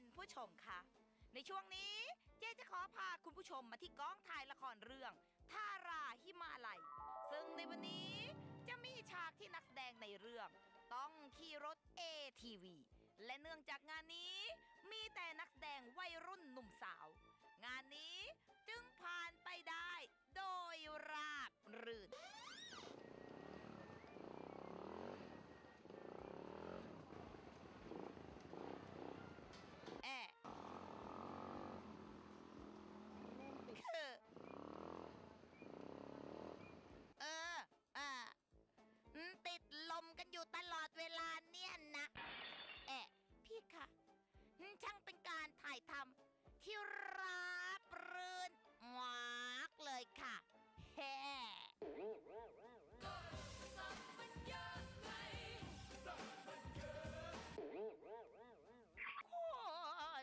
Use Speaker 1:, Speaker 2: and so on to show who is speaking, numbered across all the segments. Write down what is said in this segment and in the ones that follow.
Speaker 1: ณผู้ชมคะในช่วงนี้เจ๊จะขอพาคุณผู้ชมมาที่กองถ่ายละครเรื่องทาราฮิมาลัย ซึ่งในวันนี้จะมีฉากที่นักแสดงในเรื่อง ต้องขี่รถ ATV และเนื่องจากงานนี้มีแต่นักแสดง ช่างเป็นการถ่ายทำที่ราบรื่นมากเลยค่ะแฮ่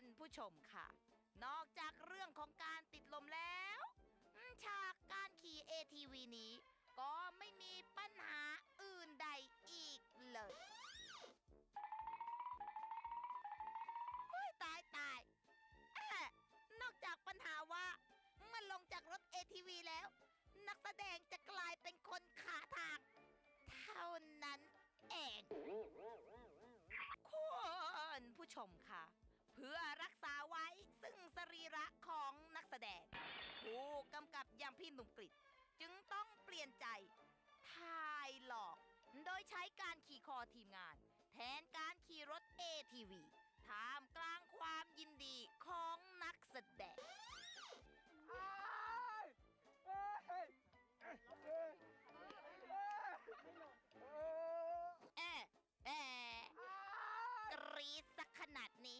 Speaker 1: คุณผู้ชมค่ะ นอกจากเรื่องของการติดลมแล้ว กแสดงจะกลายเป็นคนขาทางเท่านั้นเองคุณผู้ชมค่ะ เพื่อรักษาไว้ซึ่งสรีระของนักแสดง ผู้กำกับอย่างพี่หนุ่มกริตจึงต้องเปลี่ยนใจถ่ายหลอก โดยใช้การขี่คอทีมงาน แทนการขี่รถ ATV ท่ามกลาง รีดสักขนาดนี้